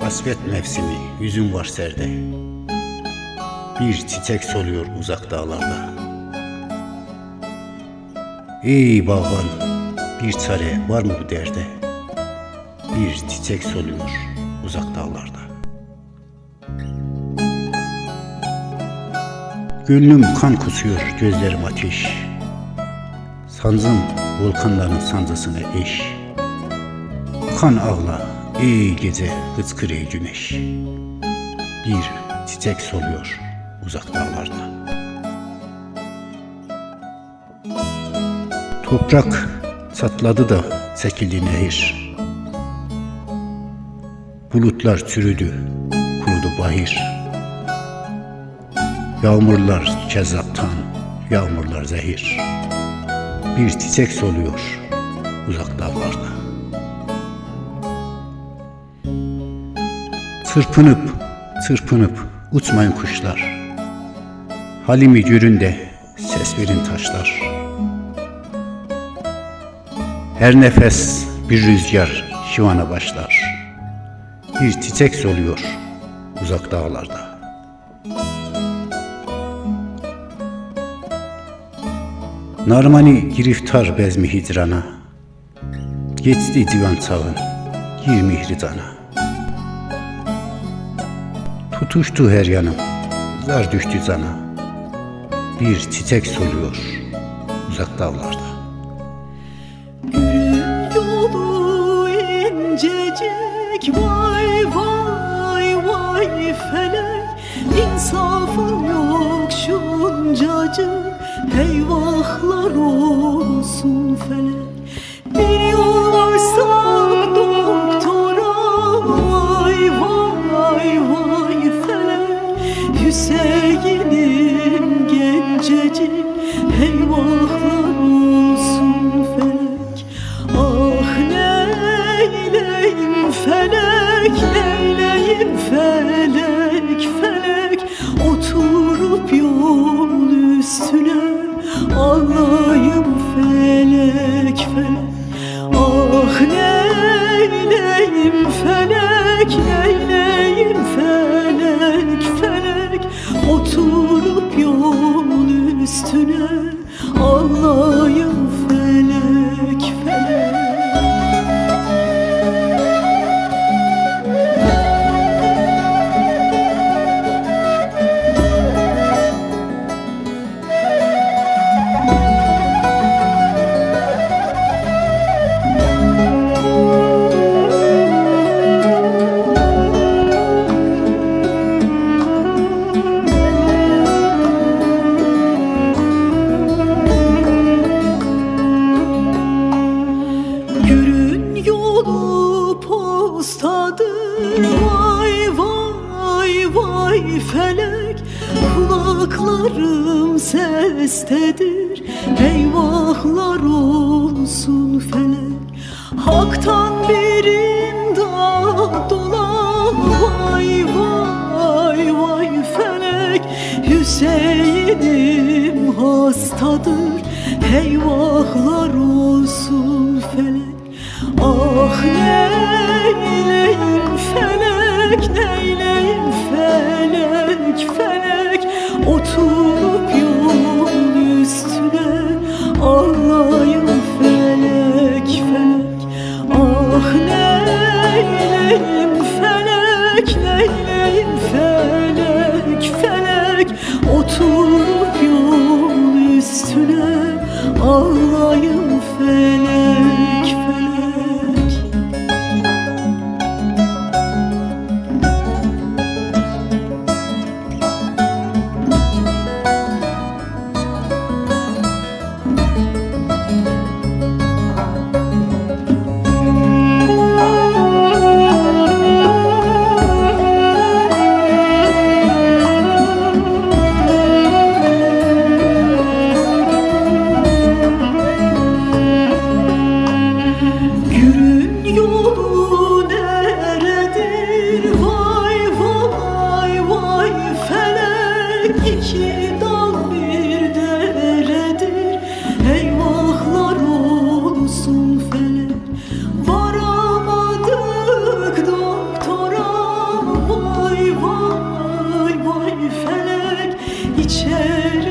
Hasret mevsimi, yüzün var serde. Bir çiçek soluyor uzak dağlarda. Ey bağban, bir çare var mı bu derde? Bir çiçek soluyor uzak dağlarda. Gönlüm kan kusuyor, gözlerim ateş. Sancım volkanların sancısına eş. Kan ağla, ey gece hıçkır güneş. Bir çiçek soluyor uzak dağlarda. Toprak çatladı da çekildi nehir. Bulutlar çürüdü, kurudu bahir. Yağmurlar kezzaptan, yağmurlar zehir. Bir çiçek soluyor uzak dağlarda. Çırpınıp, çırpınıp uçmayın kuşlar. Halimi görün de ses verin taşlar. Her nefes bir rüzgar şivana başlar. Bir çiçek soluyor uzak dağlarda. Narmani giriftar bezmi hicrana. Geçti divan çağın, gir mihri cana. Tutuştu her yanım, zar düştü cana. Bir çiçek soluyor uzak dağlarda. Gülün yolu incecik Vay vay vay felek İnsafın yok şuncacık Eyvahlar olsun felek Bir gencecik Eyvahlar felek Kulaklarım sestedir. Eyvahlar olsun felek Hak'tan bir imdad dola Vay vay vay felek Hüseyin'im hastadır. Eyvahlar olsun felek Ah neyleyim felek Neyleyim felek felek Oturup yol üstüne Ağlayım felek felek içerime